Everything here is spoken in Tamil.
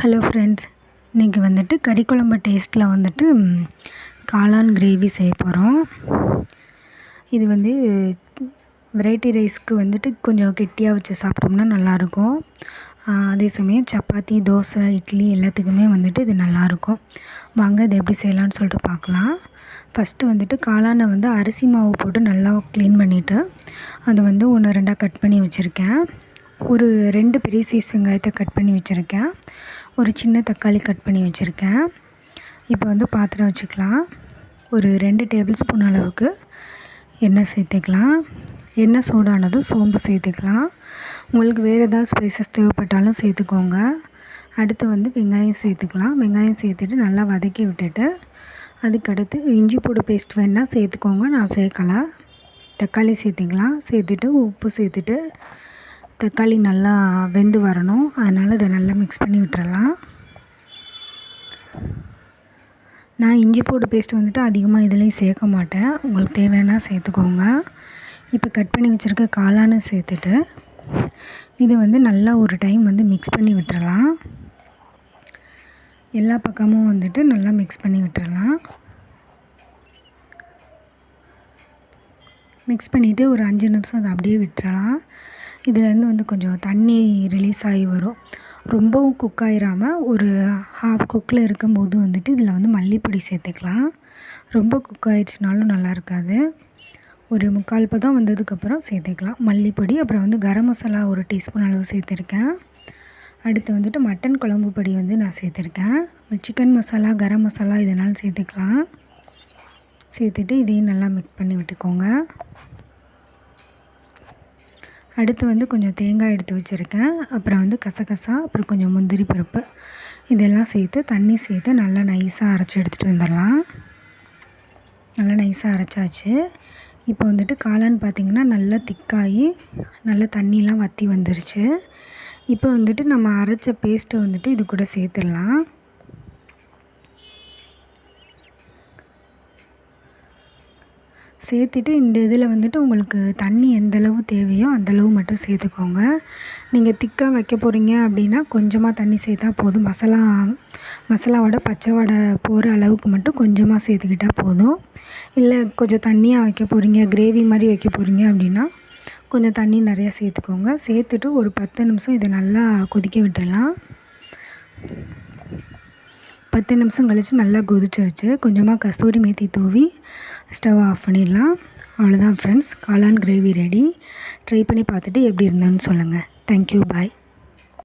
ஹலோ ஃப்ரெண்ட்ஸ் இன்றைக்கி வந்துட்டு கறி குழம்பு டேஸ்ட்டில் வந்துட்டு காளான் கிரேவி செய்ய போகிறோம் இது வந்து வெரைட்டி ரைஸ்க்கு வந்துட்டு கொஞ்சம் கெட்டியாக வச்சு சாப்பிட்டோம்னா நல்லாயிருக்கும். அதே சமயம் சப்பாத்தி தோசை இட்லி எல்லாத்துக்குமே வந்துட்டு இது நல்லாயிருக்கும். வாங்க இதை எப்படி செய்யலான்னு சொல்லிட்டு பார்க்கலாம். ஃபஸ்ட்டு வந்துட்டு காளானை வந்து அரிசி மாவு போட்டு நல்லா க்ளீன் பண்ணிவிட்டு அதை வந்து ஒன்று ரெண்டாக கட் பண்ணி வச்சுருக்கேன். ஒரு ரெண்டு பெரிய சைஸ் வெங்காயத்தை கட் பண்ணி வச்சுருக்கேன். ஒரு சின்ன தக்காளி கட் பண்ணி வச்சுருக்கேன். இப்போ வந்து பாத்திரம் வச்சுக்கலாம். ஒரு ரெண்டு டேபிள் ஸ்பூன் அளவுக்கு எண்ணெய் சேர்த்துக்கலாம். எண்ணெய் சூடானதும் சோம்பு சேர்த்துக்கலாம். உங்களுக்கு வேறு ஏதாவது ஸ்பைசஸ் தேவைப்பட்டாலும் சேர்த்துக்கோங்க. அடுத்து வந்து வெங்காயம் சேர்த்துக்கலாம். வெங்காயம் சேர்த்துட்டு நல்லா வதக்கி விட்டுட்டு அதுக்கடுத்து இஞ்சி பூடு பேஸ்ட் வேணால் சேர்த்துக்கோங்க. நான் சேர்க்கலை. தக்காளி சேர்த்துக்கலாம். சேர்த்துட்டு உப்பு சேர்த்துட்டு தக்காளி நல்லா வெந்து வரணும். அதனால் இதை நல்லா மிக்ஸ் பண்ணி விட்டுறலாம். நான் இஞ்சி பூண்டு பேஸ்ட் வந்துட்டு அதிகமாக இதுலேயும் சேர்க்க மாட்டேன். உங்களுக்கு தேவைன்னா சேர்த்துக்கோங்க. இப்போ கட் பண்ணி வச்சுருக்க காளானு சேர்த்துட்டு இது வந்து நல்லா ஒரு டைம் வந்து மிக்ஸ் பண்ணி விட்டுறலாம். எல்லா பக்கமும் வந்துட்டு நல்லா மிக்ஸ் பண்ணி விட்டுறலாம். மிக்ஸ் பண்ணிவிட்டு ஒரு அஞ்சு நிமிஷம் அதை அப்படியே விட்டுறலாம். இதுலேருந்து வந்து கொஞ்சம் தண்ணி ரிலீஸ் ஆகி வரும். ரொம்பவும் குக் ஆயிராமல் ஒரு ஹாஃப் குக்கில் இருக்கும்போது வந்துட்டு இதில் வந்து மல்லிப்பொடி சேர்த்துக்கலாம். ரொம்ப குக் ஆயிடுச்சுனாலும் நல்லா இருக்காது. ஒரு முக்கால் பதம் வந்ததுக்கப்புறம் சேர்த்துக்கலாம். மல்லிப்பொடி அப்புறம் வந்து கரம் மசாலா ஒரு டீஸ்பூன் அளவு சேர்த்துருக்கேன். அடுத்து வந்துட்டு மட்டன் குழம்பு பொடி வந்து நான் சேர்த்துருக்கேன். சிக்கன் மசாலா கரம் மசாலா இதனால் சேர்த்துக்கலாம். சேர்த்துட்டு இதையும் நல்லா மிக்ஸ் பண்ணி விட்டுக்கோங்க. அடுத்து வந்து கொஞ்சம் தேங்காய் எடுத்து வச்சுருக்கேன். அப்புறம் வந்து கசகசா அப்புறம் கொஞ்சம் முந்திரி பருப்பு. இதெல்லாம் சேர்த்து தண்ணி சேர்த்து நல்லா நைஸாக அரைச்சி எடுத்துகிட்டு வந்துடலாம். நல்லா நைஸாக அரைச்சாச்சு. இப்போ வந்துட்டு காளான் பார்த்திங்கன்னா நல்லா திக்காகி நல்லா தண்ணிலாம் வற்றி வந்துருச்சு. இப்போ வந்துட்டு நம்ம அரைச்ச பேஸ்ட்டை வந்துட்டு இது கூட சேர்த்துடலாம். சேர்த்துட்டு இந்த இதில் வந்துட்டு உங்களுக்கு தண்ணி எந்தளவு தேவையோ அந்தளவு மட்டும் சேர்த்துக்கோங்க. நீங்கள் திக்காக வைக்க போகிறீங்க அப்படின்னா கொஞ்சமாக தண்ணி சேர்த்தா போதும். மசாலா மசாலாவோட பச்சை வடை போகிற அளவுக்கு மட்டும் கொஞ்சமாக சேர்த்துக்கிட்டால் போதும். இல்லை கொஞ்சம் தண்ணியாக வைக்க போகிறீங்க கிரேவி மாதிரி வைக்க போகிறீங்க அப்படின்னா கொஞ்சம் தண்ணி நிறையா சேர்த்துக்கோங்க. சேர்த்துட்டு ஒரு பத்து நிமிஷம் இதை நல்லா கொதிக்க விட்டுடலாம். பத்து நிமிஷம் கழித்து நல்லா கொதிச்சிருச்சு. கொஞ்சமாக கஸ்தூரி மேத்தி தூவி ஸ்டவ் ஆஃப் பண்ணிடலாம். அவ்வளோதான் ஃப்ரெண்ட்ஸ் காளான் கிரேவி ரெடி ட்ரை பண்ணி பார்த்துட்டு எப்படி இருந்ததுன்னு சொல்லுங்கள் தேங்க்யூ பாய்